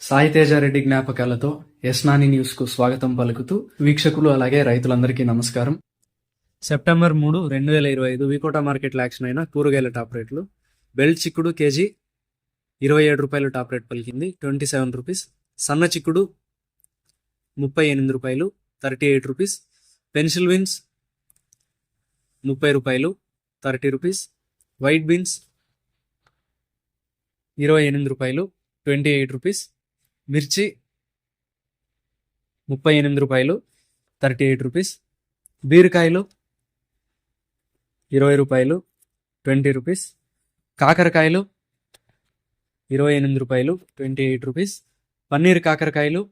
సాయితేజారెడ్డి జ్ఞాపకాలతో యస్నాని న్యూస్కు స్వాగతం పలుకుతూ వీక్షకులు అలాగే రైతులందరికీ నమస్కారం. సెప్టెంబర్ మూడు రెండు వేల ఇరవై ఐదు వికోట మార్కెట్లో యాక్షన్ అయిన కూరగాయల టాప్ రేట్లు. బెల్ట్ చిక్కుడు కేజీ ఇరవై ఏడు రూపాయలు టాప్ రేట్ పలికింది. Twenty seven rupees. సన్న చిక్కుడు ముప్పై ఎనిమిది రూపాయలు. Thirty eight rupees. Pencil beans ముప్పై రూపాయలు. Thirty rupees. వైట్ బీన్స్ ఇరవై ఎనిమిది రూపాయలు. Twenty eight rupees. మిర్చి ముప్పై ఎనిమిది రూపాయలు థర్టీ ఎయిట్ రూపీస్. బీరకాయలు ఇరవై రూపాయలు ట్వంటీ రూపీస్. కాకరకాయలు ఇరవై ఎనిమిది రూపాయలు ట్వంటీ ఎయిట్ రూపీస్. పన్నీర్ కాకరకాయలు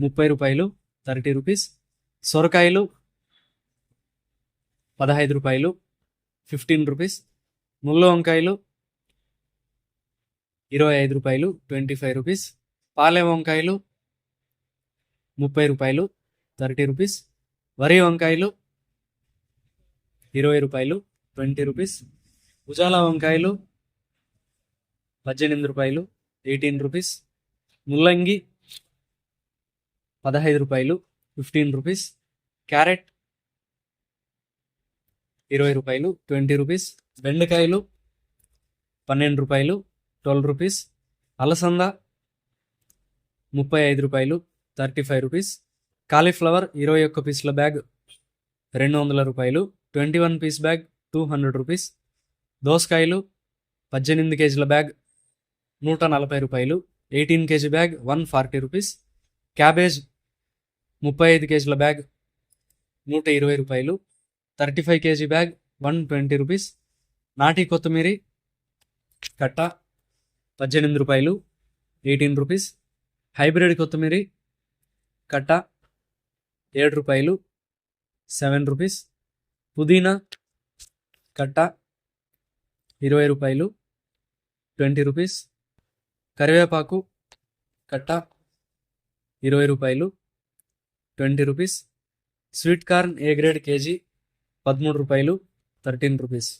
ముప్పై రూపాయలు థర్టీ రూపీస్. సొరకాయలు పదహైదు రూపాయలు ఫిఫ్టీన్ రూపీస్. ముళ్ళ వంకాయలు ఇరవై ఐదు రూపాయలు ట్వంటీ ఫైవ్ రూపీస్. పాలే వంకాయలు ముప్పై రూపాయలు థర్టీ రూపీస్. వరి వంకాయలు ఇరవై రూపాయలు ట్వంటీ రూపీస్. ఉజాల వంకాయలు పద్దెనిమిది రూపాయలు ఎయిటీన్ రూపీస్. ముల్లంగి పదహైదు రూపాయలు ఫిఫ్టీన్ రూపీస్. క్యారెట్ ఇరవై రూపాయలు ట్వంటీ రూపీస్. బెండకాయలు పన్నెండు రూపాయలు ట్వెల్వ్ రూపీస్. అలసంద ముప్పై ఐదు రూపాయలు థర్టీ ఫైవ్ రూపీస్. కాలీఫ్లవర్ ఇరవై ఒక్క పీసుల బ్యాగ్ రెండు వందల రూపాయలు twenty one piece bag two hundred rupees. దోసకాయలు పద్దెనిమిది కేజీల బ్యాగ్ నూట నలభై రూపాయలు eighteen KG bag one forty rupees. Cabbage ముప్పై ఐదు కేజీల బ్యాగ్ నూట ఇరవై రూపాయలు thirty five KG bag one twenty rupees. నాటి కొత్తిమీరి కట్ట పద్దెనిమిది రూపాయలు ఎయిటీన్ రూపీస్. హైబ్రిడ్ కొత్తిమీరి కట్ట ఏడు రూపాయలు సెవెన్ రూపీస్. పుదీనా కట్ట ఇరవై రూపాయలు ట్వంటీ రూపీస్. కరివేపాకు కట్ట ఇరవై రూపాయలు twenty rupees. Sweet corn A grade KG పదమూడు రూపాయలు థర్టీన్ రూపీస్.